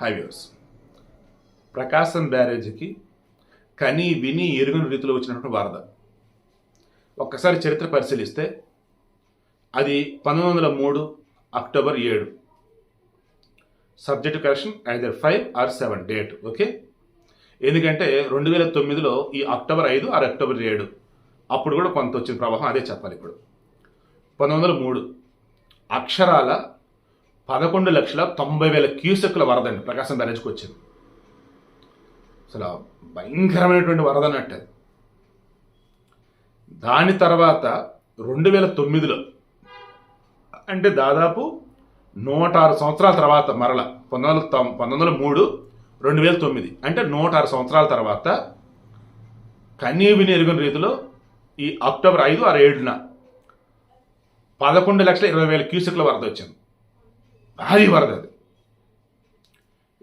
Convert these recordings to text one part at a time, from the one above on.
Highways ప్రకాశం బ్యారేజీకి కని విని ఎరుగని రీతిలో వచ్చినటువంటి వరద. ఒక్కసారి చరిత్ర పరిశీలిస్తే అది పంతొమ్మిది వందల మూడు అక్టోబర్ ఏడు. Subject correction either five or seven date okay? ఎందుకంటే రెండు వేల తొమ్మిదిలో ఈ అక్టోబర్ ఐదు ఆర్ అక్టోబర్ ఏడు. అప్పుడు కూడా కొంత వచ్చిన ప్రవాహం అదే చెప్పాలి ఇప్పుడు. పంతొమ్మిది వందల మూడు అక్షరాల పదకొండు లక్షల తొంభై వేల క్యూసెక్ల వరద అండి. ప్రకాశం బ్యారేజ్కి వచ్చింది. అసలు భయంకరమైనటువంటి వరద అన్నట్టు అది. దాని తర్వాత రెండు వేల తొమ్మిదిలో అంటే దాదాపు నూట ఆరు సంవత్సరాల తర్వాత మరల పంతొమ్మిది వందల తొం- పంతొమ్మిది వందల మూడు రెండు వేల తొమ్మిది అంటే నూట ఆరు సంవత్సరాల తర్వాత కనీవిని ఎరుగని రీతిలో ఈ అక్టోబర్ ఐదు ఆరు ఏడున పదకొండు లక్షల ఇరవై వేల క్యూసెక్ల వరద వచ్చింది. భారీ వరద అది.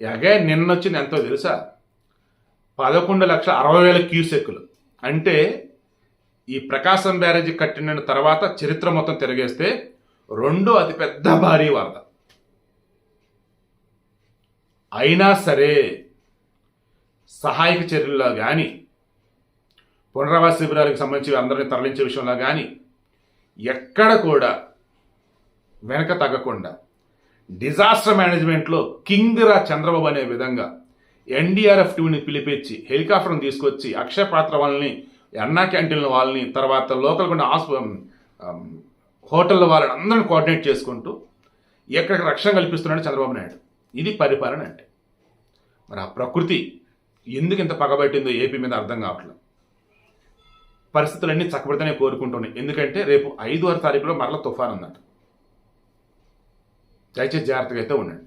అగే నిన్న వచ్చింది ఎంతో తెలుసా? పదకొండు లక్షల అరవై వేల క్యూసెక్కులు. అంటే ఈ ప్రకాశం బ్యారేజీ కట్టిన తర్వాత చరిత్ర మొత్తం తిరిగేస్తే రెండో అతిపెద్ద భారీ వరద. అయినా సరే సహాయక చర్యల్లో కానీ పునరావాస శిబిరాలకు సంబంధించి అందరినీ తరలించే విషయంలో కానీ ఎక్కడ కూడా వెనక తగ్గకుండా డిజాస్టర్ మేనేజ్మెంట్లో కింగ్రా చంద్రబాబు అనే విధంగా ఎన్డీఆర్ఎఫ్ టీవీని పిలిపించి హెలికాప్టర్ని తీసుకొచ్చి అక్షయ పాత్ర వాళ్ళని అన్నా క్యాంటీన్ల వాళ్ళని తర్వాత లోకల్ కొన్ని హాస్ప హోటళ్ళ వాళ్ళని అందరిని కోఆర్డినేట్ చేసుకుంటూ ఎక్కడ రక్షణ కల్పిస్తున్నాడు చంద్రబాబు నాయుడు. ఇది పరిపాలన అంటే. మరి ఆ ప్రకృతి ఎందుకు ఇంత పగబట్టిందో ఏపీ మీద అర్థం కావట్లేదు. పరిస్థితులన్నీ చక్కబడితేనే కోరుకుంటున్నాయి. ఎందుకంటే రేపు ఐదు ఆరు తారీఖులో మరల తుఫాన్ ఉందంట దయచేసి జాగ్రత్తగా అయితే ఉండండి.